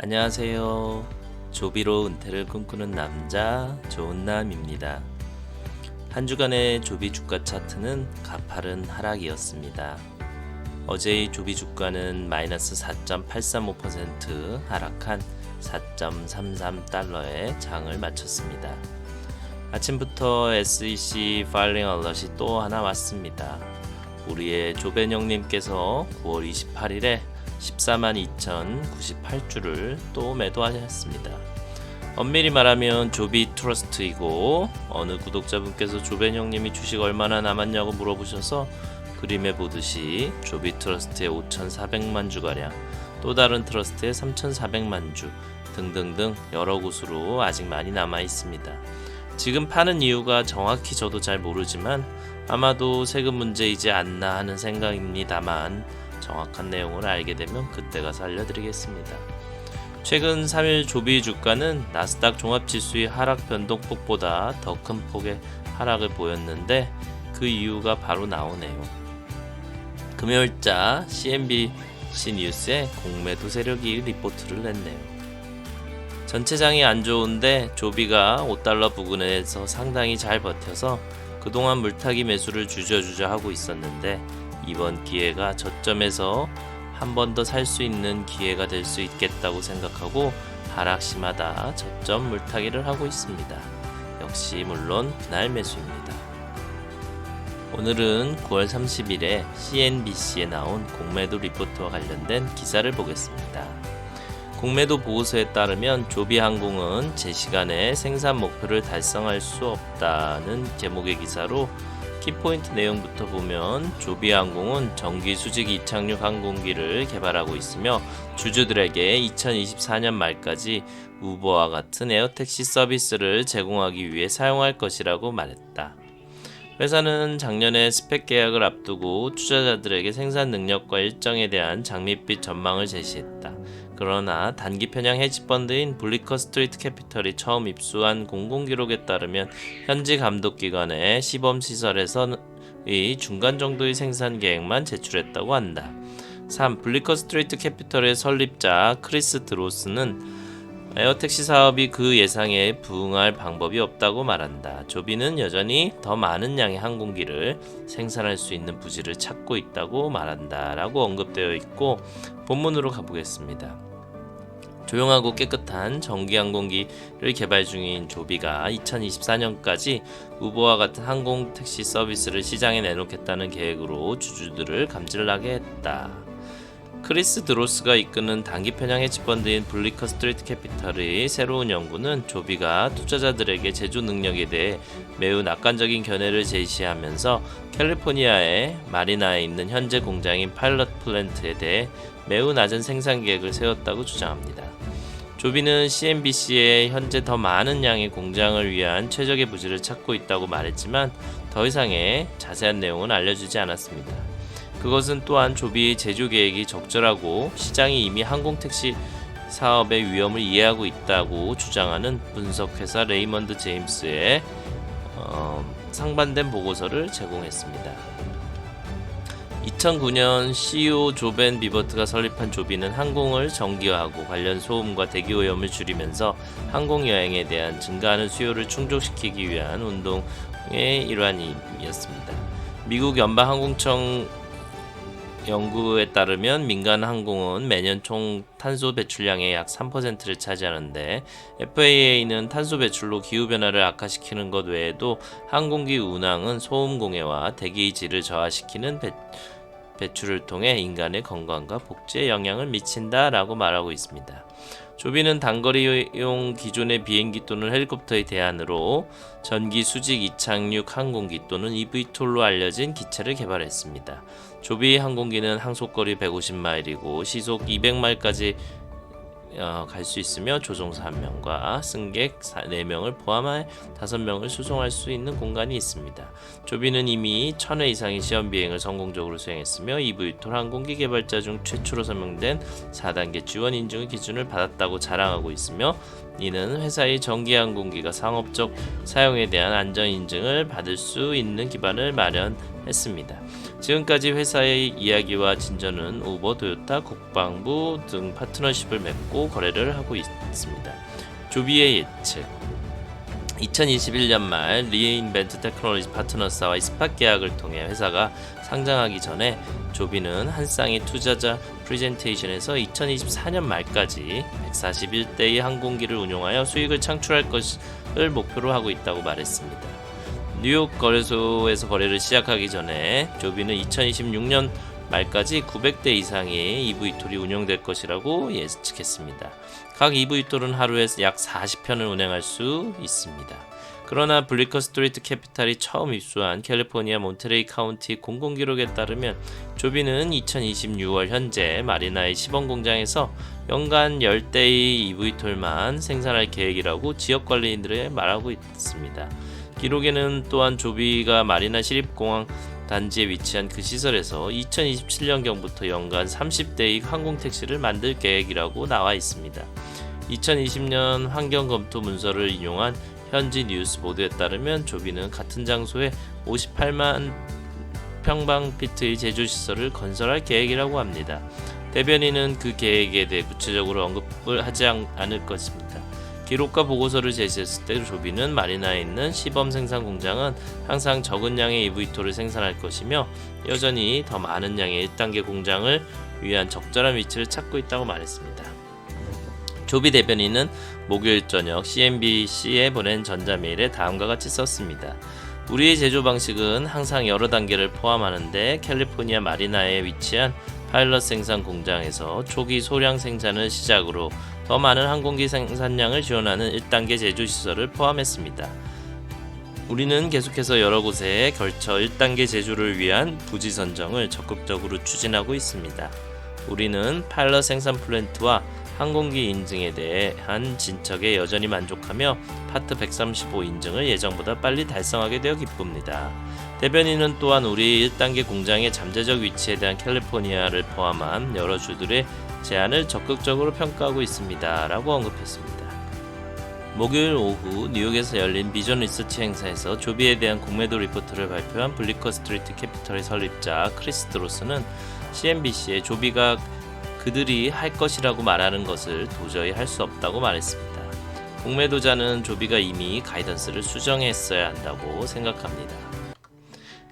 안녕하세요. 조비로 은퇴를 꿈꾸는 남자 조은남입니다. 한 주간의 조비 주가 차트는 가파른 하락이었습니다. 어제의 조비 주가는 마이너스 4.835% 하락한 4.33달러에 장을 마쳤습니다. 아침부터 SEC 파일링 얼럿이 또 하나 왔습니다. 우리의 조배영님께서 9월 28일에 14만 2,098주를 또 매도하셨습니다. 엄밀히 말하면 조비 트러스트이고 어느 구독자분께서 조배영님이 주식 얼마나 남았냐고 물어보셔서 그림에 보듯이 조비 트러스트의 5,400만 주가량 또 다른 트러스트의 3,400만 주 등등등 여러 곳으로 아직 많이 남아 있습니다. 지금 파는 이유가 정확히 저도 잘 모르지만 아마도 세금 문제이지 않나 하는 생각입니다만 정확한 내용을 알게 되면 그때 가서 알려드리겠습니다. 최근 3일 조비 주가는 나스닥 종합지수의 하락 변동폭보다 더 큰 폭의 하락을 보였는데 그 이유가 바로 나오네요. 금요일자 CNBC 뉴스에 공매도 세력이 리포트를 냈네요. 전체장이 안 좋은데 조비가 5달러 부근에서 상당히 잘 버텨서 그동안 물타기 매수를 주저주저 하고 있었는데 이번 기회가 저점에서 한 번 더 살 수 있는 기회가 될 수 있겠다고 생각하고 하락시마다 저점 물타기를 하고 있습니다. 역시 물론 그날 매수입니다. 오늘은 9월 30일에 CNBC에 나온 공매도 리포트와 관련된 기사를 보겠습니다. 공매도 보고서에 따르면 조비항공은 제 시간에 생산 목표를 달성할 수 없다는 제목의 기사로 키포인트 내용부터 보면 조비항공은 정기 수직 이착륙 항공기를 개발하고 있으며 주주들에게 2024년 말까지 우버와 같은 에어택시 서비스를 제공하기 위해 사용할 것이라고 말했다. 회사는 작년에 스펙 계약을 앞두고 투자자들에게 생산 능력과 일정에 대한 장밋빛 전망을 제시했다. 그러나 단기 편향 헤지펀드인 블리커 스트리트 캐피털이 처음 입수한 공공 기록에 따르면 현지 감독 기관의 시범 시설에서의 중간 정도의 생산 계획만 제출했다고 한다. 3. 블리커 스트리트 캐피털의 설립자 크리스 드로스는 에어택시 사업이 그 예상에 부응할 방법이 없다고 말한다. 조비는 여전히 더 많은 양의 항공기를 생산할 수 있는 부지를 찾고 있다고 말한다. 라고 언급되어 있고 본문으로 가보겠습니다. 조용하고 깨끗한 전기 항공기를 개발 중인 조비가 2024년까지 우버와 같은 항공 택시 서비스를 시장에 내놓겠다는 계획으로 주주들을 감질나게 했다. 크리스 드로스가 이끄는 단기 편향 헤지펀드인 블리커 스트리트 캐피탈의 새로운 연구는 조비가 투자자들에게 제조 능력에 대해 매우 낙관적인 견해를 제시하면서 캘리포니아의 마리나에 있는 현재 공장인 파일럿 플랜트에 대해 매우 낮은 생산 계획을 세웠다고 주장합니다. 조비는 CNBC에 현재 더 많은 양의 공장을 위한 최적의 부지를 찾고 있다고 말했지만 더 이상의 자세한 내용은 알려주지 않았습니다. 그것은 또한 조비의 제조 계획이 적절하고 시장이 이미 항공택시 사업의 위험을 이해하고 있다고 주장하는 분석회사 레이먼드 제임스의 어, 상반된 보고서를 제공했습니다. 2009년 CEO 조벤 비버트가 설립한 조비는 항공을 정기화하고 관련 소음과 대기 오염을 줄이면서 항공 여행에 대한 증가하는 수요를 충족시키기 위한 운동의 일환이었습니다. 미국 연방항공청 연구에 따르면 민간 항공은 매년 총 탄소 배출량의 약 3%를 차지하는데 FAA는 탄소 배출로 기후 변화를 악화시키는 것 외에도 항공기 운항은 소음 공해와 대기의 질을 저하시키는 배, 배출을 통해 인간의 건강과 복지에 영향을 미친다라고 말하고 있습니다. 조비는 단거리용 기존의 비행기 또는 헬리콥터의 대안으로 전기 수직 이착륙 항공기 또는 eVTOL로 알려진 기체를 개발했습니다. 조비 항공기는 항속거리 150마일이고 시속 200마일까지 어, 갈 수 있으며 조종사 1명과 승객 4명을 포함해 5명을 수송할 수 있는 공간이 있습니다. 조비는 이미 1000회 이상의 시험 비행을 성공적으로 수행했으며 eVTOL 항공기 개발자 중 최초로 설명된 4단계 지원 인증의 기준을 받았다고 자랑하고 있으며 이는 회사의 전기 항공기가 상업적 사용에 대한 안전 인증을 받을 수 있는 기반을 마련했습니다. 지금까지 회사의 이야기와 진전은 우버, 도요타, 국방부 등 파트너십을 맺고 거래를 하고 있습니다. 조비의 예측 2021년 말 리인벤트 테크놀로지 파트너사와의 스팟 계약을 통해 회사가 상장하기 전에 조비는 한 쌍의 투자자 프레젠테이션에서 2024년 말까지 141대의 항공기를 운용하여 수익을 창출할 것을 목표로 하고 있다고 말했습니다. 뉴욕 거래소에서 거래를 시작하기 전에 조비는 2026년 말까지 900대 이상의 EV톨이 운영될 것이라고 예측했습니다. 각 EV톨은 하루에 약 40편을 운행할 수 있습니다. 그러나 블리커 스트리트 캐피탈이 처음 입수한 캘리포니아 몬테레이 카운티 공공기록에 따르면 조비는 2026월 현재 마리나의 시범 공장에서 연간 10대의 EV톨만 생산할 계획이라고 지역 관리인들에 말하고 있습니다. 기록에는 또한 조비가 마리나 시립공항 단지에 위치한 그 시설에서 2027년경부터 연간 30대의 항공택시를 만들 계획이라고 나와 있습니다. 2020년 환경검토 문서를 인용한 현지 뉴스 보도에 따르면 조비는 같은 장소에 58만 평방피트의 제조시설을 건설할 계획이라고 합니다. 대변인은 그 계획에 대해 구체적으로 언급을 하지 않을 것입니다. 기록과 보고서를 제시했을 때 조비는 마리나에 있는 시범 생산 공장은 항상 적은 양의 EV토를 생산할 것이며 여전히 더 많은 양의 1단계 공장을 위한 적절한 위치를 찾고 있다고 말했습니다. 조비 대변인은 목요일 저녁 CNBC에 보낸 전자메일에 다음과 같이 썼습니다. 우리의 제조 방식은 항상 여러 단계를 포함하는데 캘리포니아 마리나에 위치한 파일럿 생산 공장에서 초기 소량 생산을 시작으로 더 많은 항공기 생산량을 지원하는 1단계 제조 시설을 포함했습니다. 우리는 계속해서 여러 곳에 걸쳐 1단계 제조를 위한 부지 선정을 적극적으로 추진하고 있습니다. 우리는 파일럿 생산 플랜트와 항공기 인증에 대한 진척에 여전히 만족하며 파트 135 인증을 예정보다 빨리 달성하게 되어 기쁩니다. 대변인은 또한 우리 1단계 공장의 잠재적 위치에 대한 캘리포니아를 포함한 여러 주들의 제안을 적극적으로 평가하고 있습니다. 라고 언급했습니다. 목요일 오후 뉴욕에서 열린 비전 리서치 행사에서 조비에 대한 공매도 리포트를 발표한 블리커 스트리트 캐피털의 설립자 크리스 드로스는 CNBC에 조비가 그들이 할 것이라고 말하는 것을 도저히 할 수 없다고 말했습니다. 공매도자는 조비가 이미 가이던스를 수정했어야 한다고 생각합니다.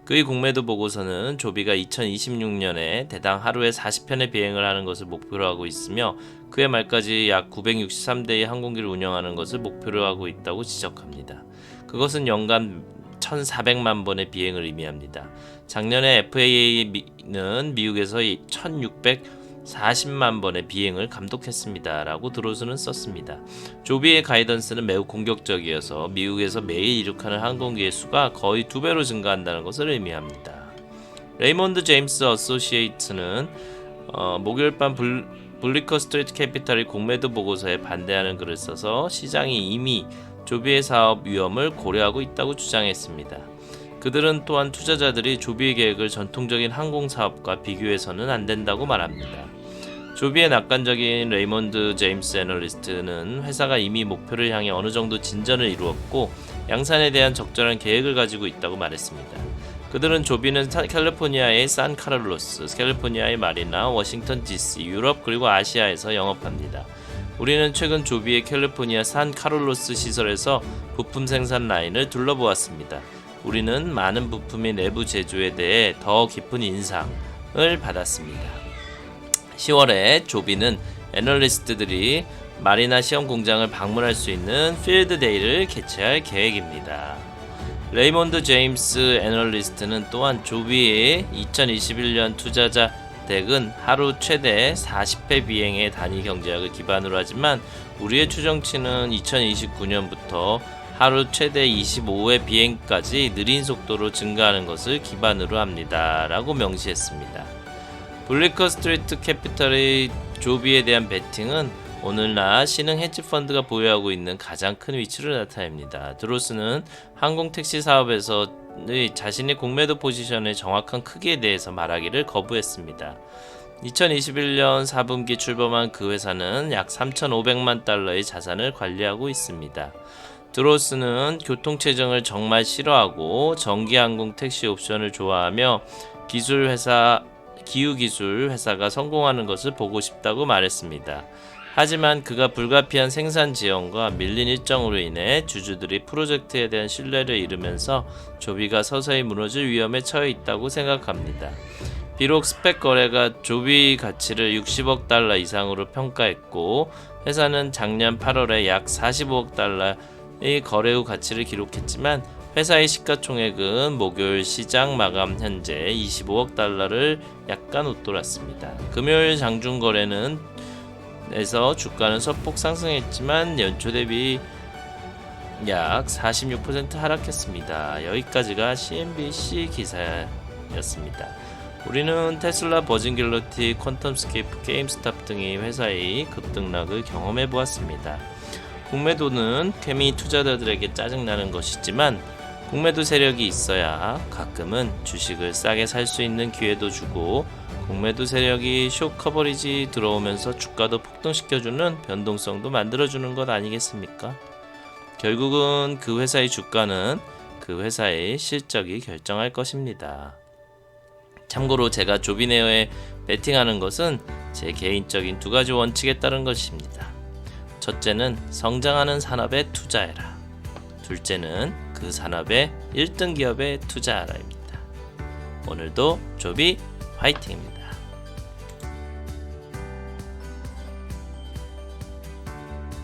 그의 공매도 보고서는 조비가 2026년에 대당 하루에 40편의 비행을 하는 것을 목표로 하고 있으며 그해 말까지 약 963대의 항공기를 운영하는 것을 목표로 하고 있다고 지적합니다. 그것은 연간 1,400만 번의 비행을 의미합니다. 작년에 FAA는 미국에서 1,600 40만 번의 비행을 감독했습니다. 라고 드로스는 썼습니다. 조비의 가이던스는 매우 공격적이어서 미국에서 매일 이륙하는 항공기의 수가 거의 두 배로 증가한다는 것을 의미합니다. 레이몬드 제임스 어소시에이트는 어, 목요일 밤 불, 블리커 스트리트 캐피탈의 공매도 보고서에 반대하는 글을 써서 시장이 이미 조비의 사업 위험을 고려하고 있다고 주장했습니다. 그들은 또한 투자자들이 조비의 계획을 전통적인 항공 사업과 비교해서는 안 된다고 말합니다. 조비의 낙관적인 레이몬드 제임스 애널리스트는 회사가 이미 목표를 향해 어느 정도 진전을 이루었고 양산에 대한 적절한 계획을 가지고 있다고 말했습니다. 그들은 조비는 캘리포니아의 산 카를로스, 캘리포니아의 마리나, 워싱턴 DC, 유럽 그리고 아시아에서 영업합니다. 우리는 최근 조비의 캘리포니아 산 카를로스 시설에서 부품 생산 라인을 둘러보았습니다. 우리는 많은 부품의 내부 제조에 대해 더 깊은 인상을 받았습니다. 10월에 조비는 애널리스트들이 마리나 시험 공장을 방문할 수 있는 필드 데이를 개최할 계획입니다. 레이몬드 제임스 애널리스트는 또한 조비의 2021년 투자자 덱은 하루 최대 40회 비행의 단위 경제학을 기반으로 하지만 우리의 추정치는 2029년부터 하루 최대 25회 비행까지 느린 속도로 증가하는 것을 기반으로 합니다. 라고 명시했습니다. 블리커 스트리트 캐피탈의 조비에 대한 베팅은 오늘날 신흥 헤지펀드가 보유하고 있는 가장 큰 위치를 나타냅니다. 드로스는 항공택시 사업에서 자신의 공매도 포지션의 정확한 크기에 대해서 말하기를 거부했습니다. 2021년 4분기 출범한 그 회사는 약 3,500만 달러의 자산을 관리하고 있습니다. 드로스는 교통체증을 정말 싫어하고 전기항공 택시 옵션을 좋아하며 기술 회사 기후 기술 회사가 성공하는 것을 보고 싶다고 말했습니다. 하지만 그가 불가피한 생산 지연과 밀린 일정으로 인해 주주들이 프로젝트에 대한 신뢰를 잃으면서 조비가 서서히 무너질 위험에 처해 있다고 생각합니다. 비록 스펙 거래가 조비 가치를 60억 달러 이상으로 평가했고 회사는 작년 8월에 약 45억 달러의 거래 후 가치를 기록했지만 회사의 시가총액은 목요일 시장 마감 현재 25억 달러를 약간 웃돌았습니다. 금요일 장중 거래는 에서 주가는 소폭 상승했지만 연초 대비 약 46% 하락했습니다. 여기까지가 CNBC 기사였습니다. 우리는 테슬라, 버진 갤러티, 퀀텀스케이프, 게임스탑 등의 회사의 급등락을 경험해 보았습니다. 공매도는 괜히 투자자들에게 짜증나는 것이지만 공매도 세력이 있어야 가끔은 주식을 싸게 살 수 있는 기회도 주고 공매도 세력이 쇼 커버리지 들어오면서 주가도 폭등시켜주는 변동성도 만들어주는 것 아니겠습니까? 결국은 그 회사의 주가는 그 회사의 실적이 결정할 것입니다. 참고로 제가 조비네어에 베팅하는 것은 제 개인적인 두 가지 원칙에 따른 것입니다. 첫째는 성장하는 산업에 투자해라. 둘째는 그 산업의 1등 기업에 투자하라입니다. 오늘도 조비 화이팅입니다.